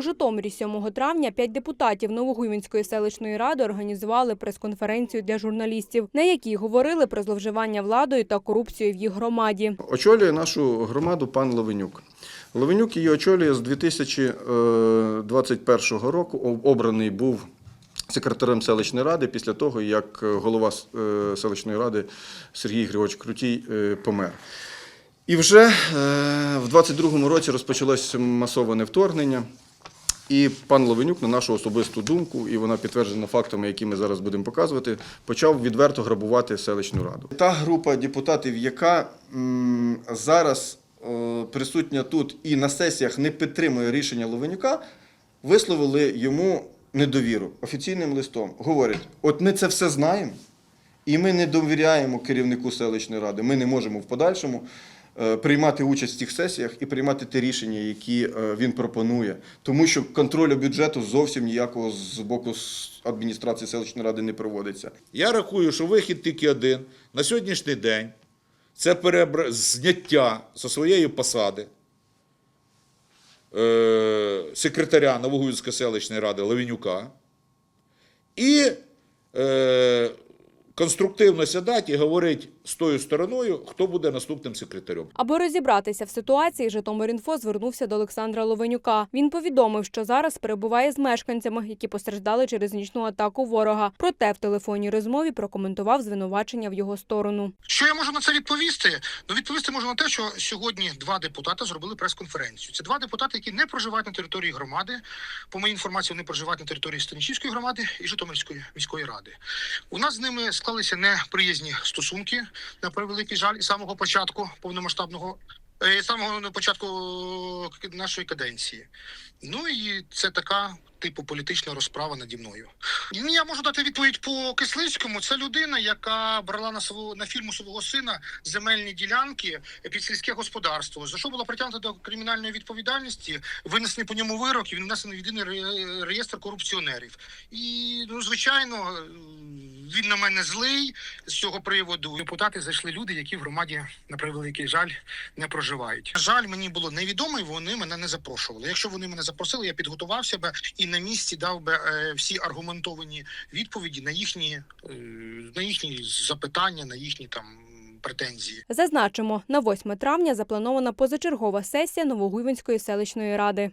У Житомирі 7 травня п'ять депутатів Новогуйвинської селищної ради організували прес-конференцію для журналістів, на якій говорили про зловживання владою та корупцію в їх громаді. Очолює нашу громаду пан Ловенюк. Ловенюк її очолює з 2021 року. Обраний був секретарем селищної ради після того, як голова е, селищної ради Сергій Григорович Крутій е, помер. І вже е, в 22-му році розпочалось масоване вторгнення. І пан Ловенюк, на нашу особисту думку, і вона підтверджена фактами, які ми зараз будемо показувати, почав відверто грабувати селищну раду. Та група депутатів, яка зараз е, присутня тут і на сесіях не підтримує рішення Ловенюка, висловили йому недовіру офіційним листом. Говорять: от ми це все знаємо, і ми не довіряємо керівнику селищної ради. Ми не можемо в подальшому приймати участь в цих сесіях і приймати ті рішення, які е, він пропонує. Тому що контролю бюджету зовсім ніякого з боку адміністрації селищної ради не проводиться. Я рахую, що вихід тільки один на сьогоднішній день це перебра... зняття зі своєї посади е... секретаря Новогуївської селищної ради Левенюка і е... конструктивно сядати і говорити з тою стороною, хто буде наступним секретарем. Аби розібратися в ситуації, Житомир.Інфо звернувся до Олександра Ловенюка. Він повідомив, що зараз перебуває з мешканцями, які постраждали через нічну атаку ворога. Проте в телефонній розмові прокоментував звинувачення в його сторону. Що я можу на це відповісти? Ну відповісти можу на те, що сьогодні два депутати зробили прес-конференцію. Це два депутати, які не проживають на території громади. По моїй інформації, вони проживають на території Станічівської громади і Житомирської міської ради. У нас з ними склалися неприязні стосунки на превеликий жаль із самого початку повномасштабного. е, самого початку е, нашої каденції. Ну і це така типу політична розправа наді мною. Ну, Я можу дати відповідь по Кислицькому. Це людина, яка брала на свого на фірму свого сина земельні ділянки під сільське господарство. За що була притягнута до кримінальної відповідальності, винесений по ньому вирок і він внесений в єдиний реєстр корупціонерів. І ну звичайно, він на мене злий з цього приводу. Депутати зайшли люди, які в громаді на превеликий жаль не проживають. Жаль, мені було невідомо, і вони мене не запрошували. Якщо вони мене запросили, я підготувався би і на місці дав би е, всі аргументовані відповіді на їхні е, на їхні запитання, на їхні там претензії. Зазначимо, на 8 травня запланована позачергова сесія Новогуйвинської селищної ради.